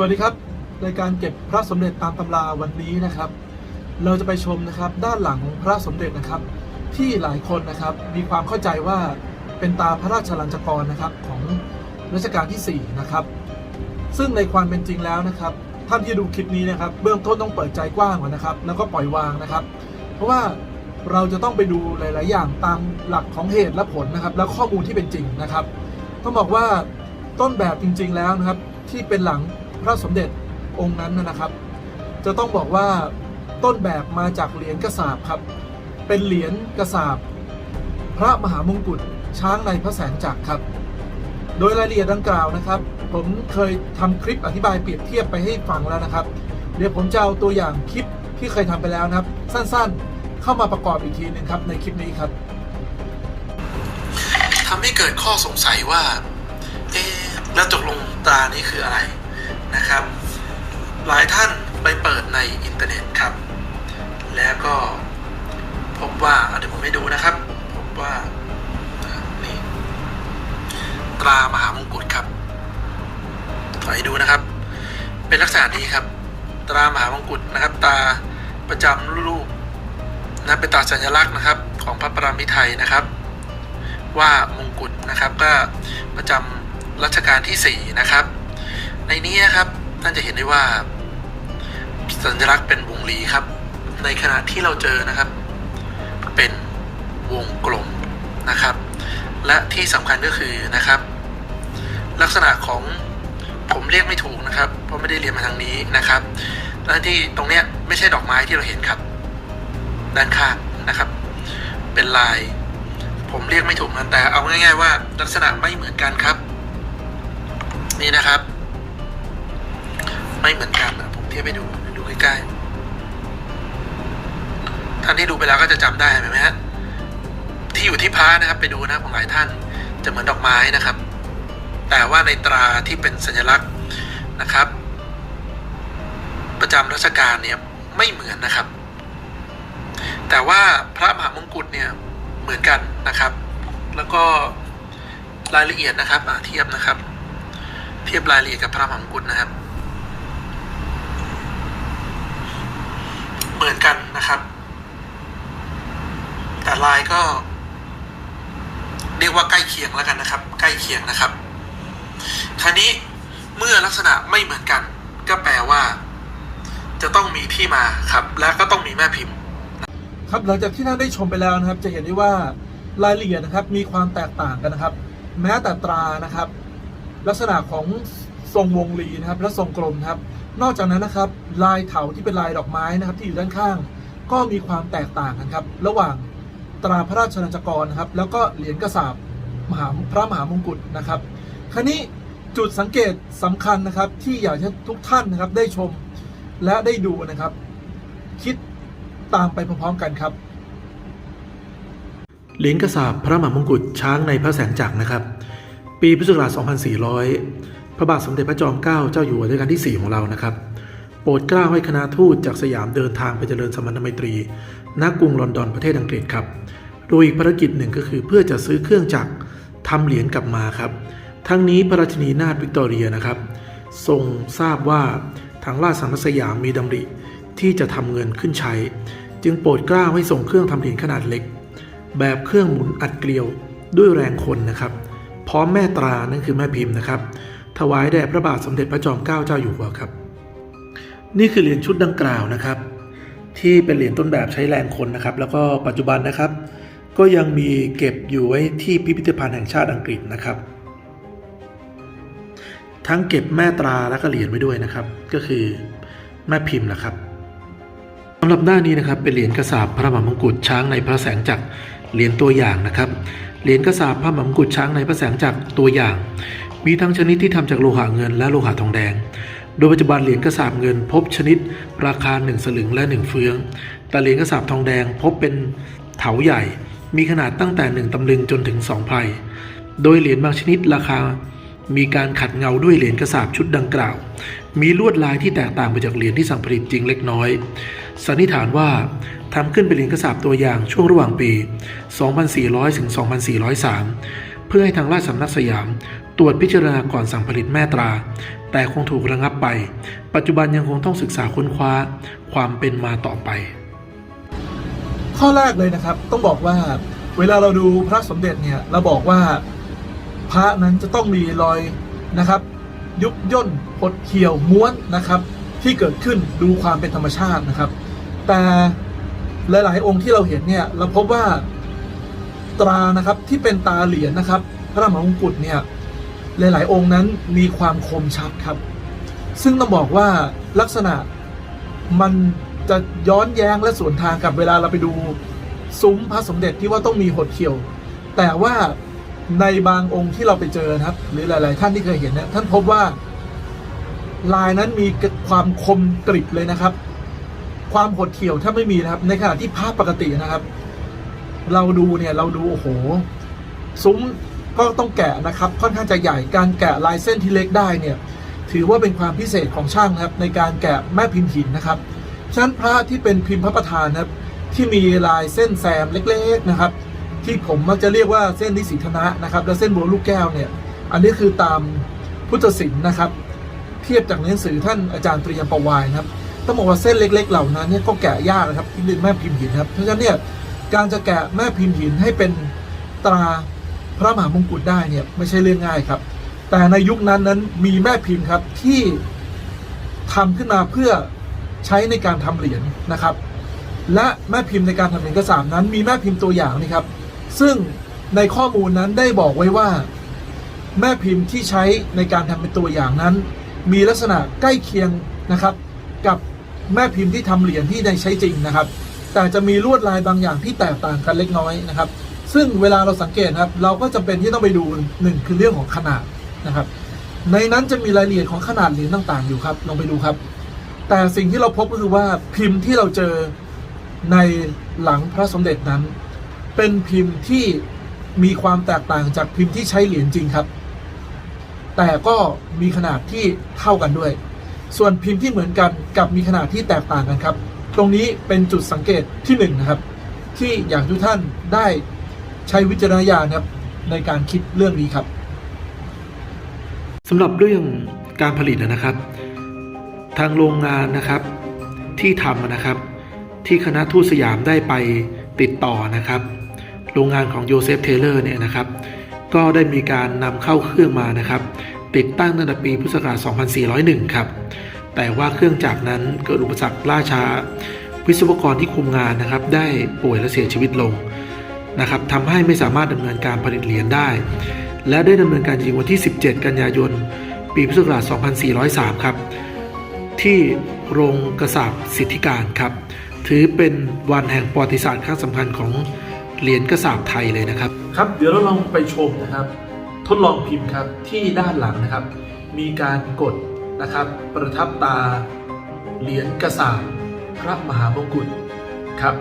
วัสดีครับรายการเก็บพระสมเด็จตามตำราวันนี้นะครับ เราจะไปชมนะครับด้านหลังของพระสมเด็จนะครับ ที่หลายคนนะครับมีความเข้าใจว่าเป็นตาพระราชลัญจกรนะครับของรัชกาลที่4นะครับซึ่งในความเป็นจริงแล้วนะครับท่านที่ดูคลิปนี้นะครับ เบื้องต้นต้องเปิดใจกว้างก่อนนะครับ แล้วก็ปล่อยวางนะครับ เพราะว่าเราจะต้องไปดูหลาย ๆ อย่างตามหลักของเหตุและผลนะครับ และข้อมูลที่เป็นจริงนะครับ ต้องบอกว่าต้นแบบจริง ๆ แล้วนะครับที่เป็นหลัง พระสมเด็จองค์นั้นนะครับ จะต้องบอกว่าต้นแบบมาจากเหรียญกระสาบครับ เป็นเหรียญกระสาบพระมหามงกุฎช้างในพระแสงจักรครับ โดยรายละเอียดดังกล่าวนะครับ ผมเคยทำคลิปอธิบายเปรียบเทียบไปให้ฟังแล้วนะครับ เดี๋ยวผมจะเอาตัวอย่างคลิปที่เคยทำไปแล้วนะครับ สั้นๆ เข้ามาประกอบอีกทีหนึงครับในคลิปนี้ครับทำให้เกิดข้อสงสัยว่า เอ๊ะแล้วตกลงตานี้คืออะไร นะครับ หลายท่านไปเปิดในอินเทอร์เน็ตครับ แล้วก็พบว่าเดี๋ยวผมให้ดูนะครับ พบว่านี่ตรามหามงกุฎครับขอให้ดูนะครับ เป็นลักษณะนี้ครับ ตรามหามงกุฎนะครับ ตาประจำรูปนะเป็นตาสัญลักษณ์นะครับ ของพระปรมิไทยนะครับ ว่ามงกุฎนะครับก็ประจำรัชกาลที่ 4 นะครับ ในนี้นะครับท่านจะเห็นได้ว่า สัญลักษณ์เป็นวงรีครับ ในขณะที่เราเจอนะครับ เป็นวงกลมนะครับ และที่สำคัญก็คือนะครับ ลักษณะของผมเรียกไม่ถูกนะครับ เพราะไม่ได้เรียนมาทางนี้นะครับและที่ตรงเนี้ยไม่ใช่ดอกไม้ที่เราเห็นครับ ด้านข้างนะครับ เป็นลาย ผมเรียกไม่ถูกนะแต่เอาง่าย ๆ ว่าลักษณะไม่เหมือนกันครับ นี่นะครับ ไม่เหมือนกันนะผมเทียบให้ดูดูใกล้ๆท่านที่ดูไปแล้วก็จะจำได้ไหมฮะที่อยู่ที่พระนะครับ ไปดูนะของหลายท่านจะเหมือนดอกไม้นะครับ แต่ว่าในตราที่เป็นสัญลักษณ์นะครับ ประจำรัชกาลเนี่ยไม่เหมือนนะครับ แต่ว่าพระมหามงกุฎเนี่ยเหมือนกันนะครับ แล้วก็รายละเอียดนะครับเทียบนะครับ เทียบรายละเอียดกับพระมหามงกุฎนะครับ เหมือนกันนะครับ แต่ลายก็ เรียกว่าใกล้เคียงแล้วกันนะครับ ใกล้เคียงนะครับ คราวนี้เมื่อลักษณะไม่เหมือนกัน ก็แปลว่า จะต้องมีที่มาครับ และก็ต้องมีแม่พิมพ์ ครับหลังจากที่ท่านได้ชมไปแล้วนะครับ จะเห็นได้ว่ารายละเอียดนะครับ มีความแตกต่างกันนะครับ แม้แต่ตรานะครับ ลักษณะของ ทรงวงรีนะครับ และทรงกลมครับ นอกจากนั้นนะครับ ลายเถาที่เป็นลายดอกไม้นะครับ ที่อยู่ด้านข้าง ก็มีความแตกต่างกันครับ ระหว่างตราพระราชลัญจกรนะครับ แล้วก็เหรียญกระสาบมหาพระมหามงกุฎนะครับคราวนี้จุดสังเกตสำคัญนะครับ ที่อยากให้ทุกท่านนะครับได้ชมและได้ดูนะครับ คิดตามไปพร้อมๆกันครับเหรียญกระสาบพระมหามงกุฎช้างในพระแสงจักรนะครับ ปีพุทธศักราช2400 พระบาทสมเด็จพระจอมเกล้าเจ้าอยู่หัวรัชกาลที่ 4 ของเรานะครับ โปรดเกล้าให้คณะทูตจากสยามเดินทางไปเจริญสมณไมตรีณกรุงลอนดอนประเทศอังกฤษครับโดยอีกภารกิจหนึ่งก็คือเพื่อจะซื้อเครื่องจักรทำเหรียญกลับมาครับ ทั้งนี้พระราชินีนาถวิกตอเรียนะครับ ทรงทราบว่าทางราชสำนักสยามมีดำริที่จะทำเงินขึ้นใช้ จึงโปรดเกล้าให้ส่งเครื่องทำเหรียญขนาดเล็ก แบบเครื่องหมุนอัดเกลียวด้วยแรงคนนะครับ พร้อมแม่ตรานั่นคือแม่พิมพ์นะครับ ถวายแด่พระบาทสมเด็จพระจอมเกล้าเจ้าอยู่หัวครับ นี่คือเหรียญชุดดังกล่าวนะครับ ที่เป็นเหรียญต้นแบบใช้แรงคนนะครับ แล้วก็ปัจจุบันนะครับ ก็ยังมีเก็บอยู่ไว้ที่พิพิธภัณฑ์แห่งชาติอังกฤษนะครับ ทั้งเก็บแม่ตราและก็เหรียญไว้ด้วยนะครับ ก็คือแม่พิมพ์นะครับสำหรับหน้านี้นะครับเป็นเหรียญกระสาบพระมหามงกุฎช้างในพระแสงจักรเหรียญตัวอย่างนะครับเหรียญกระสาบพระมหามงกุฎช้างในพระแสงจักรตัวอย่าง มีทั้งชนิดที่ทำจากโลหะเงินและโลหะทองแดง โดยปัจจุบันเหรียญกระสาบเงินพบชนิดราคา 1 สลึงและ 1 เฟือง แต่เหรียญกระสาบทองแดงพบเป็นเถาใหญ่ มีขนาดตั้งแต่ 1 ตำลึงจนถึง 2 ไพรโดยเหรียญบางชนิดราคา มีการขัดเงาด้วยเหรียญกระสาบชุดดังกล่าว มีลวดลายที่แตกต่างไปจากเหรียญที่สั่งผลิตจริงเล็กน้อย สันนิษฐานว่าทำขึ้นเป็นเหรียญกระสาบตัวอย่างช่วงระหว่างปี 2400 ถึง 2403 เพื่อให้ทางราชสำนักสยาม ตรวจพิจารณาก่อนสั่งผลิตแม่ตรา แต่คงถูกระงับไป ปัจจุบันยังคงต้องศึกษาค้นคว้าความเป็นมาต่อไป ข้อแรกเลยนะครับ ต้องบอกว่าเวลาเราดูพระสมเด็จเนี่ยเราบอกว่าพระนั้นจะต้องมีรอยนะครับ ยุบย่นหดเหี่ยวม้วนนะครับ ที่เกิดขึ้นดูความเป็นธรรมชาตินะครับ แต่หลาย ๆ องค์ที่เราเห็นเนี่ยเราพบว่าตรานะครับที่เป็นตาเหรียญนะครับ พระมหามงกุฎเนี่ย หลาย ๆ องค์นั้นมีความคมชัดครับ ซึ่งต้องบอกว่าลักษณะมันจะย้อนแย้งและสวนทางกับเวลาเราไปดูซุ้มพระสมเด็จที่ว่าต้องมีหดเขียว แต่ว่าในบางองค์ที่เราไปเจอนะครับ หรือหลาย ๆ ท่านที่เคยเห็นเนี่ยท่านพบว่าลายนั้นมีความคมกริบเลยนะครับ ความหดเขียวถ้าไม่มีนะครับ ในขณะที่ภาพปกตินะครับ เราดูเนี่ยเราดูโอ้โห ซุ้ม ก็ต้องแกะนะครับค่อนข้างจะใหญ่การแกะลายเส้นที่เล็กได้เนี่ยถือว่าเป็นความพิเศษของช่างนะครับในการแกะแม่พิมพ์หินนะครับฉะนั้นพระที่เป็นพิมพ์พระประธานนะครับที่มีลายเส้นแซมเล็กๆนะครับที่ผมมักจะเรียกว่าเส้นนิสิธนะนะครับ และเส้นบัวลูกแก้วเนี่ยอันนี้คือตามพุทธศิลป์นะครับ เทียบจากหนังสือท่านอาจารย์ตรียมประวายนะครับต้องบอกว่าเส้นเล็ก ๆ เหล่านั้นเนี่ยก็แกะยากนะครับที่เป็นแม่พิมพ์หินครับเพราะฉะนั้นเนี่ยการจะแกะแม่พิมพ์หินให้เป็นตรา พระมหามงกุฎได้เนี่ยไม่ใช่เรื่องง่ายครับ แต่ในยุคนั้นนั้นมีแม่พิมพ์ครับที่ทำขึ้นมาเพื่อใช้ในการทำเหรียญนะครับ และแม่พิมพ์ในการทำเหรียญกระสาบนั้น มีแม่พิมพ์ตัวอย่างนี่ครับ ซึ่งในข้อมูลนั้นได้บอกไว้ว่า แม่พิมพ์ที่ใช้ในการทำเป็นตัวอย่างนั้น มีลักษณะใกล้เคียงนะครับ กับแม่พิมพ์ที่ทำเหรียญที่ในใช้จริงนะครับ แต่จะมีลวดลายบางอย่างที่แตกต่างกันเล็กน้อยนะครับ ซึ่งเวลาเราสังเกตนะครับ เราก็จำเป็นที่ต้องไปดูหนึ่งคือเรื่องของขนาดนะครับ ในนั้นจะมีรายละเอียดของขนาดเหรียญต่าง ๆ อยู่ครับลองไปดูครับ แต่สิ่งที่เราพบก็คือว่าพิมพ์ที่เราเจอในหลังพระสมเด็จนั้น เป็นพิมพ์ที่มีความแตกต่างจากพิมพ์ที่ใช้เหรียญจริงครับ แต่ก็มีขนาดที่เท่ากันด้วย ส่วนพิมพ์ที่เหมือนกันกับมีขนาดที่แตกต่างกันครับ ตรงนี้เป็นจุดสังเกตที่หนึ่งนะครับที่อยากทุกท่านได้ ใช้วิจารณญาณครับในการคิดเรื่องนี้ครับสำหรับเรื่องการผลิตนะครับ ทางโรงงานนะครับที่ทำนะครับ ที่คณะทูตสยามได้ไปติดต่อนะครับ โรงงานของโยเซฟเทเลอร์เนี่ยนะครับ ก็ได้มีการนำเข้าเครื่องมานะครับ ติดตั้งตั้งแต่ปีพุทธศักราช 2401 ครับ แต่ว่าเครื่องจักรนั้นเกิดอุปสรรคล่าช้า วิศวกรที่คุมงานนะครับ ได้ป่วยและเสียชีวิตลง นะครับทำให้ไม่สามารถดำเนินการผลิตเหรียญได้ และได้ดำเนินการจริงวันที่ 17 กันยายน ปีพุทธศักราช 2403 ครับ ที่โรงกระสาบสิทธิการครับ ถือเป็นวันแห่งประวัติศาสตร์ครั้งสำคัญของเหรียญกระสาบไทยเลยนะครับ ครับ เดี๋ยวเราลองไปชมนะครับ ทดลองพิมพ์ครับที่ด้านหลังนะครับ มีการกดนะครับ ประทับตาเหรียญกระสาบพระมหามงกุฎครับ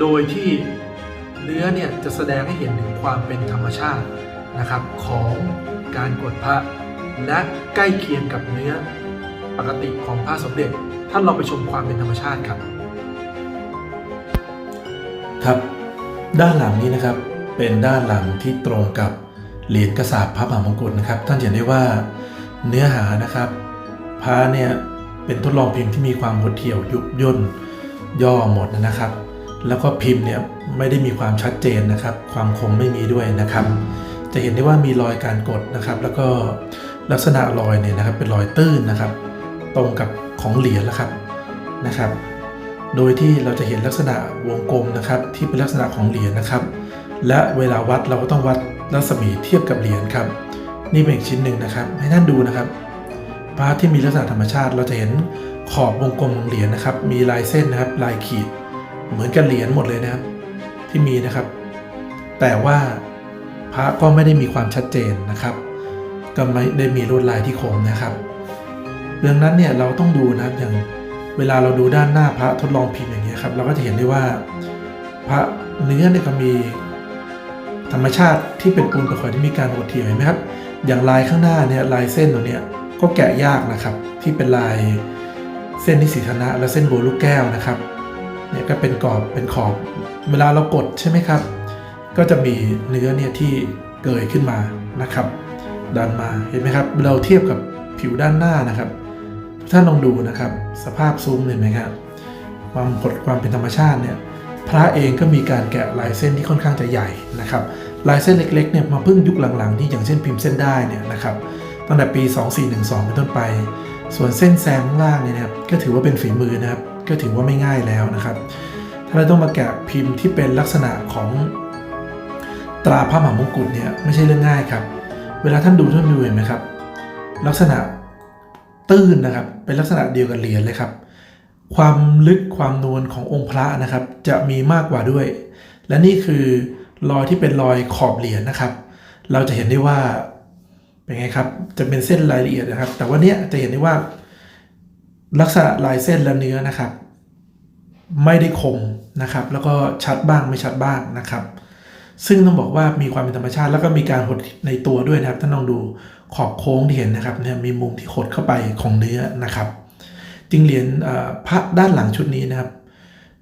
โดยที่ เนื้อเนี่ยจะแสดงให้เห็นถึงความเป็นธรรมชาตินะครับของการกดพระและใกล้เคียงกับเนื้อปกติของพระสมเด็จ ท่านลองไปชมความเป็นธรรมชาติครับ ครับ ด้านหลังนี้นะครับเป็นด้านหลังที่ตรงกับเหรียญกระสาบพระมหามงกุฎนะครับ ท่านเห็นได้ว่าเนื้อหานะครับพระเนี่ยเป็นทดลองเพิมพ์ที่มีความหดเหี่ยวยุบย่นย่อหมดนะครับ แล้วก็พิมพ์เนี่ยไม่ได้มีความชัดเจนนะครับ ความคมไม่มีด้วยนะครับ จะเห็นได้ว่ามีรอยการกดนะครับ แล้วก็ลักษณะรอยเนี่ยนะครับ เป็นรอยตื้นนะครับ ตรงกับของเหรียญแล้วครับนะครับ โดยที่เราจะเห็นลักษณะวงกลมนะครับ ที่เป็นลักษณะของเหรียญนะครับ และเวลาวัดเราก็ต้องวัดรัศมีเทียบกับเหรียญครับ นี่เป็นอีกชิ้นหนึ่งนะครับ ให้ท่านดูนะครับพระที่มีลักษณะธรรมชาติ เราจะเห็นขอบวงกลมของเหรียญนะครับ มีลายเส้นนะครับ ลายขีด เหมือนกับเหรียญหมดเลยนะครับ ที่มีนะครับ แต่ว่าพระก็ไม่ได้มีความชัดเจนนะครับ ก็ไม่ได้มีลวดลายที่คมนะครับดังนั้นเนี่ยเราต้องดูนะครับอย่างเวลาเราดูด้านหน้าพระทดลองพิมพ์อย่างนี้ยครับ เราก็จะเห็นได้ว่า พระเนื้อเนี่ยก็มีธรรมชาติที่เป็นปูนกระขอยที่มีการหดเหี่ยวเห็นไหมครับ อย่างลายข้างหน้าเนี่ยลายเส้นตรงเนี้ยก็แกะยากนะครับ ที่เป็นลายเส้นนิสิธนะและเส้นโบลูกแก้วนะครับ เนี่ยก็เป็นกรอบเป็นขอบเวลาเรากดใช่ไหมครับ ก็จะมีเนื้อเนี่ยที่เกยขึ้นมานะครับดันมาเห็นไหมครับ เราเทียบกับผิวด้านหน้านะครับท่านลองดูนะครับ สภาพซุ้มเห็นไหมครับความหดความเป็นธรรมชาติเนี่ยพระเองก็มีการแกะลายเส้นที่ค่อนข้างจะใหญ่นะครับลายเส้นเล็กๆเนี่ยมาเพิ่งยุคหลังๆที่อย่างเช่นพิมพ์เส้นได้เนี่ยนะครับตั้งแต่ปี 2412เป็นต้นไป ส่วนเส้นแซมข้างล่างเนี่ยนะครับก็ถือว่าเป็นฝีมือนะครับ ก็ถือว่าไม่ง่ายแล้วนะครับถ้าเราต้องมาแกะพิมพ์ที่เป็นลักษณะของตราพระมหามงกุฎเนี่ยไม่ใช่เรื่องง่ายครับ เวลาท่านดูท่านดูเห็นไหมครับ ลักษณะตื้นนะครับ เป็นลักษณะเดียวกับเหรียญเลยครับ ความลึกความนวลขององค์พระนะครับ จะมีมากกว่าด้วย และนี่คือรอยที่เป็นรอยขอบเหรียญนะครับ เราจะเห็นได้ว่าเป็นไงครับ จะเป็นเส้นรายละเอียดนะครับ แต่ว่าเนี้ยจะเห็นได้ว่า ลักษณะลายเส้นและเนื้อนะครับ ไม่ได้คมนะครับ แล้วก็ชัดบ้างไม่ชัดบ้างนะครับ ซึ่งต้องบอกว่ามีความเป็นธรรมชาติ แล้วก็มีการหดในตัวด้วยนะครับท่านลองดูขอบโค้งที่เห็นนะครับเนี่ยมีมุมที่หดเข้าไปของเนื้อนะครับจึงเหรียญอ่อพระด้านหลังชุดนี้นะครับ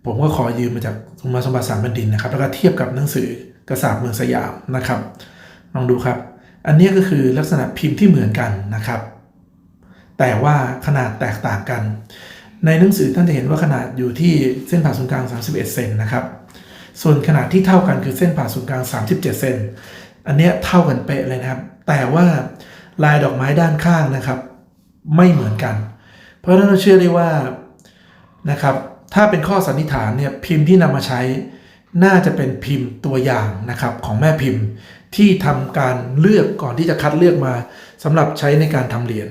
ผมก็ขอยืมมาจากสมมาสมบัติสามแผ่นดินนะครับ แล้วก็เทียบกับหนังสือกระสาบเมืองสยามนะครับลองดูครับ อันนี้ก็คือลักษณะพิมพ์ที่เหมือนกันนะครับ แต่ว่าขนาดแตกต่างกัน ในหนังสือท่านจะเห็นว่าขนาดอยู่ที่เส้นผ่าศูนย์กลาง 31 เซนนะครับ ส่วนขนาดที่เท่ากันคือเส้นผ่าศูนย์กลาง 37 เซน อันเนี้ยเท่ากันเป๊ะเลยนะครับ แต่ว่าลายดอกไม้ด้านข้างนะครับ ไม่เหมือนกัน เพราะฉะนั้นเราเชื่อได้ว่านะครับ ถ้าเป็นข้อสันนิษฐานเนี่ยพิมพ์ที่นำมาใช้น่าจะเป็นพิมพ์ตัวอย่างนะครับของแม่พิมพ์ที่ทำการเลือกก่อนที่จะคัดเลือกมาสำหรับใช้ในการทำเหรียญ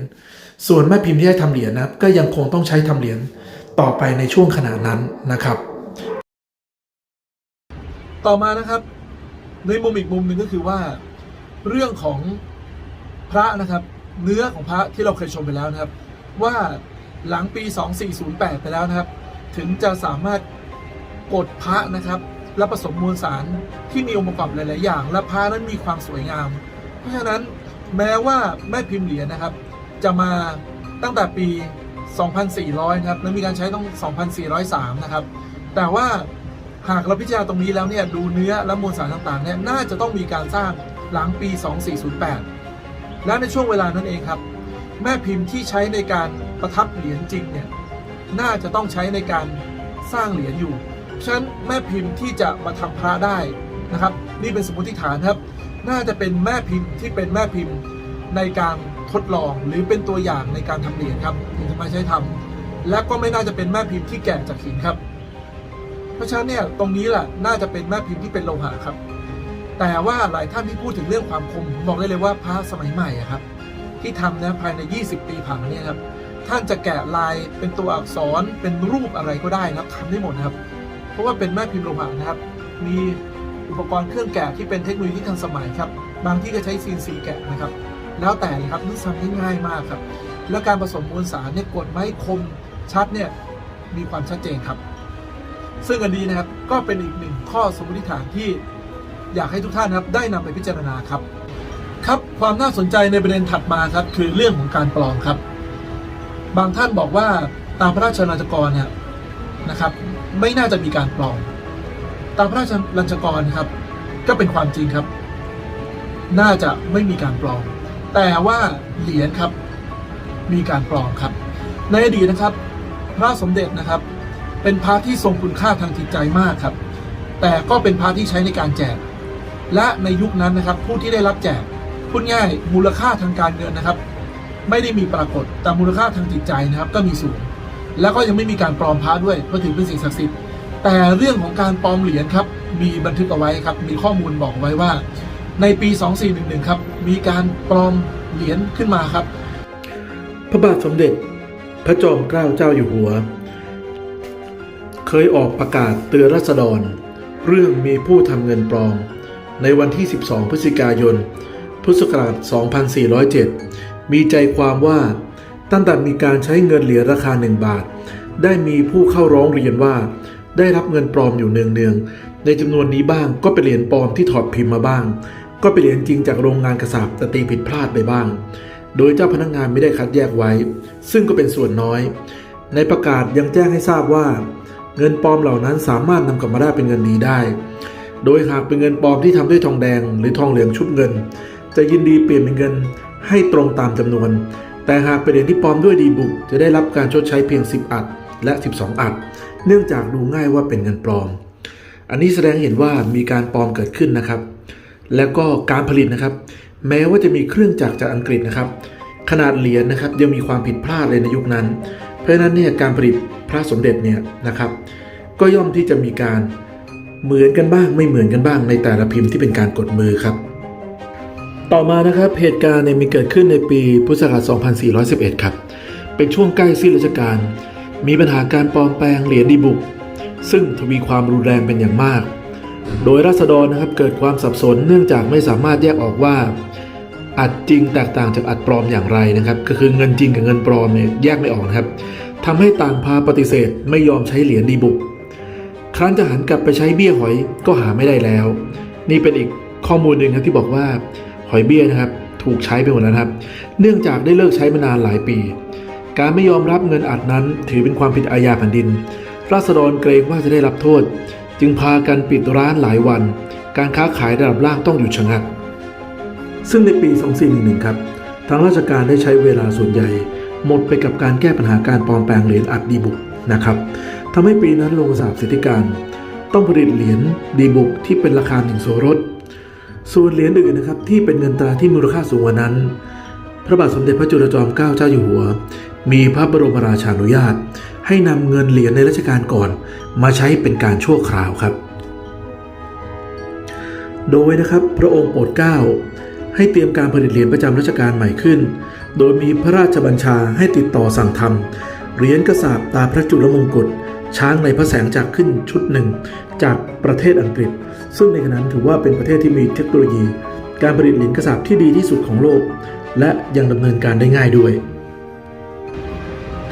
ส่วนแม่พิมพ์ที่ได้ทำเหรียญนะครับ ก็ยังคงต้องใช้ทำเหรียญต่อไปในช่วงขณะนั้นนะครับ ต่อมานะครับ ในมุมอีกมุมหนึ่งก็คือว่า เรื่องของพระนะครับ เนื้อของพระที่เราเคยชมไปแล้วนะครับ ว่าหลังปี 2408 ไปแล้วนะครับ ถึงจะสามารถกดพระนะครับ และผสมมวลสารที่มีองค์ประกอบหลาย ๆ อย่าง และพระนั้นมีความสวยงาม เพราะฉะนั้นแม้ว่าแม่พิมพ์เหรียญนะครับ จะมาตั้งแต่ปี 2400นะครับ และมีการใช้ต้อง 2403 นะครับ แต่ว่าหากเราพิจารณาตรงนี้แล้วเนี่ยดูเนื้อและมวลสารต่างๆเนี่ยน่าจะต้องมีการสร้างหลังปี 2408 และในช่วงเวลานั้นเองครับ แม่พิมพ์ที่ใช้ในการประทับเหรียญจริงเนี่ยน่าจะต้องใช้ในการสร้างเหรียญอยู่ ฉะนั้นแม่พิมพ์ที่จะมาทำพระได้นะครับ นี่เป็นสมมติฐานครับ น่าจะเป็นแม่พิมพ์ที่เป็นแม่พิมพ์ในการ ทดลองหรือเป็นตัวอย่างในการทำเหรียญครับถึงจะมาใช้ทำและก็ไม่น่าจะเป็นแม่พิมพ์ที่แกะจากหินครับ เพราะฉะนั้นเนี่ยตรงนี้แหละน่าจะเป็นแม่พิมพ์ที่เป็นโลหะครับ แต่ว่าหลายท่านที่พูดถึงเรื่องความคมผมบอกได้เลยว่าพระสมัยใหม่ครับ ที่ทำนะภายใน 20 ปีผ่านมาเนี่ยครับท่านจะแกะลายเป็นตัวอักษรเป็นรูปอะไรก็ได้นะครับทำได้หมดครับ เพราะว่าเป็นแม่พิมพ์โลหะนะครับ มีอุปกรณ์เครื่องแกะที่เป็นเทคโนโลยีที่ทันสมัยครับ บางที่ก็ใช้ CNC แกะนะครับ แล้วแต่เลยครับนี่ทำได้ง่ายมากครับ แล้วการผสมมวลสารเนี่ยกดไม้คมชัดเนี่ยมีความชัดเจนครับ ซึ่งอันนี้นะครับก็เป็นอีกหนึ่งข้อสมมติฐานที่อยากให้ทุกท่านครับได้นำไปพิจารณาครับ ครับความน่าสนใจในประเด็นถัดมาครับ คือเรื่องของการปลอมครับ บางท่านบอกว่าตามพระราชลัญจกรเนี่ยนะครับ ไม่น่าจะมีการปลอม ตามพระราชลัญจกรครับ ก็เป็นความจริงครับ น่าจะไม่มีการปลอม แต่ว่าเหรียญครับมีการปลอมครับ ในอดีตนะครับ พระสมเด็จนะครับ เป็นพระที่ทรงคุณค่าทางจิตใจมากครับ แต่ก็เป็นพระที่ใช้ในการแจก และในยุคนั้นนะครับ ผู้ที่ได้รับแจกพูดง่ายมูลค่าทางการเงินนะครับ ไม่ได้มีปรากฏแต่มูลค่าทางจิตใจนะครับ ก็มีสูง แล้วก็ยังไม่มีการปลอมพระด้วยเพราะถือเป็นสิ่งศักดิ์สิทธิ์แต่เรื่องของการปลอมเหรียญครับ มีบันทึกเอาไว้ครับ มีข้อมูลบอกไว้ว่า ในปี 2411 ครับ มีการปลอมเหรียญขึ้นมาครับ พระบาทสมเด็จ พระจอมเกล้าเจ้าอยู่หัว เคยออกประกาศเตือนรัษฎร เรื่องมีผู้ทำเงินปลอม ในวันที่ 12 พฤศจิกายน พุทธศักราช 2407 มีใจความว่าตั้งแต่มีการใช้เงินเหรียญราคา 1 บาท ได้มีผู้เข้าร้องเรียนว่า ได้รับเงินปลอมอยู่เนืองๆในจำนวนนี้บ้างก็เป็นเหรียญปลอมที่ถอดพิมพ์มาบ้าง ก็เป็นเหรียญจริงจากโรงงานกระสาบแต่ตีผิดพลาดไปบ้าง โดยเจ้าพนักงานไม่ได้คัดแยกไว้ ซึ่งก็เป็นส่วนน้อย ในประกาศยังแจ้งให้ทราบว่า เงินปลอมเหล่านั้นสามารถนำกลับมาได้เป็นเงินดีได้ โดยหากเป็นเงินปลอมที่ทำด้วยทองแดง หรือทองเหลืองชุบเงิน จะยินดีเปลี่ยนเป็นเงินให้ตรงตามจำนวน แต่หากเป็นเหรียญที่ปลอมด้วยดีบุกจะได้รับการชดใช้เพียง 10 อัดและ 12 อัด เนื่องจากดูง่ายว่าเป็นเงินปลอม อันนี้แสดงเห็นว่ามีการปลอมเกิดขึ้นนะครับ แล้วก็การผลิตนะครับ แม้ว่าจะมีเครื่องจักรจากอังกฤษนะครับ ขนาดเหรียญนะครับยังมีความผิดพลาดเลยในยุคนั้น เพราะฉะนั้นเนี่ยการผลิตพระสมเด็จเนี่ยนะครับ ก็ย่อมที่จะมีการเหมือนกันบ้างไม่เหมือนกันบ้างในแต่ละพิมพ์ที่เป็นการกดมือครับ ต่อมานะครับเหตุการณ์เนี่ยมีเกิดขึ้นในปีพุทธศักราช 2411 ครับ เป็นช่วงใกล้สิ้นรัชกาลมีปัญหาการปลอมแปลงเหรียญดีบุก ซึ่งทวีความรุนแรงเป็นอย่างมาก โดยราษฎรนะครับเกิดความสับสนเนื่องจากไม่สามารถแยกออกว่า อัดจริงแตกต่างจากอัดปลอมอย่างไรนะครับ ก็คือเงินจริงกับเงินปลอมเนี่ยแยกไม่ออกนะครับทำให้ต่างพาปฏิเสธไม่ยอมใช้เหรียญดีบุก ครั้นจะหันกลับไปใช้เบี้ยหอยก็หาไม่ได้แล้ว นี่เป็นอีกข้อมูลหนึ่งครับที่บอกว่าหอยเบี้ยนะครับถูกใช้ไปหมดแล้วครับ เนื่องจากได้เลิกใช้มานานหลายปี การไม่ยอมรับเงินอัดนั้นถือเป็นความผิดอาญาแผ่นดิน ราษฎรเกรงว่าจะได้รับโทษ จึงพากันปิดร้านหลายวัน การค้าขายระดับล่างต้องหยุดชะงัก ซึ่งในปี 2411 ครับ ทางราชการได้ใช้เวลาส่วนใหญ่ หมดไปกับการแก้ปัญหาการปลอมแปลงเหรียญอัดดีบุกนะครับทำให้ปีนั้นลงสาบสิทธิการ ต้องผลิตเหรียญดีบุกที่เป็นราคาหนึ่งโสรถส่วนเหรียญอื่นนะครับที่เป็นเงินตราที่มูลค่าสูงกว่านั้น พระบาทสมเด็จพระจุลจอมเกล้าเจ้าอยู่หัว มีพระบรมราชานุญาต ให้นำเงินเหรียญในรัชกาลก่อน มาใช้เป็นการชั่วคราวครับ โดยนะครับพระองค์โปรดเกล้าให้เตรียมการผลิตเหรียญประจำรัชกาลใหม่ขึ้น โดยมีพระราชบัญชาให้ติดต่อสั่งทำเหรียญกระสาบตาพระจุลมงกุฎช้างในพระแสงจากขึ้นชุดหนึ่ง จากประเทศอังกฤษ ซึ่งในขณะนั้นถือว่าเป็นประเทศที่มีเทคโนโลยี การผลิตเหรียญกระสาบที่ดีที่สุดของโลก และยังดำเนินการได้ง่ายด้วย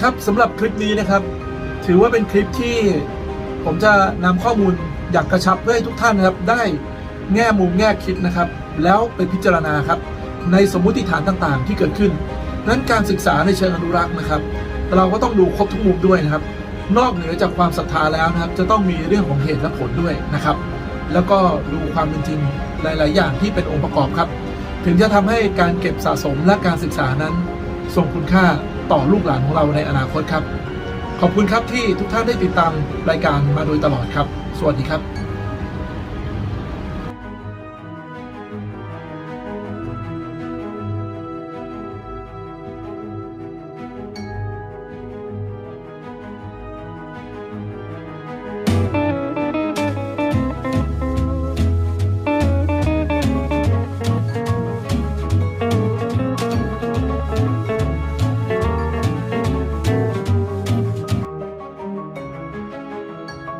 ครับสำหรับคลิปนี้นะครับ ถือว่าเป็นคลิปที่ผมจะนำข้อมูลอย่างกระชับเพื่อให้ทุกท่านนะครับได้แง่มุมแง่คิดนะครับ แล้วไปพิจารณาครับ ในสมมุติฐานต่างๆ ที่เกิดขึ้น นั้นการศึกษาในเชิงอนุรักษ์นะครับ เราก็ต้องดูครบทุกมุมด้วยนะครับ นอกเหนือจากความศรัทธาแล้วนะครับ จะต้องมีเรื่องของเหตุและผลด้วยนะครับ แล้วก็ดูความเป็นจริงหลาย ๆ อย่างที่เป็นองค์ประกอบครับ ถึงจะทำให้การเก็บสะสมและการศึกษานั้นส่งคุณค่า ต่อลูกหลานของเราในอนาคตครับ ขอบคุณครับที่ทุกท่านได้ติดตามรายการมาโดยตลอดครับ สวัสดีครับ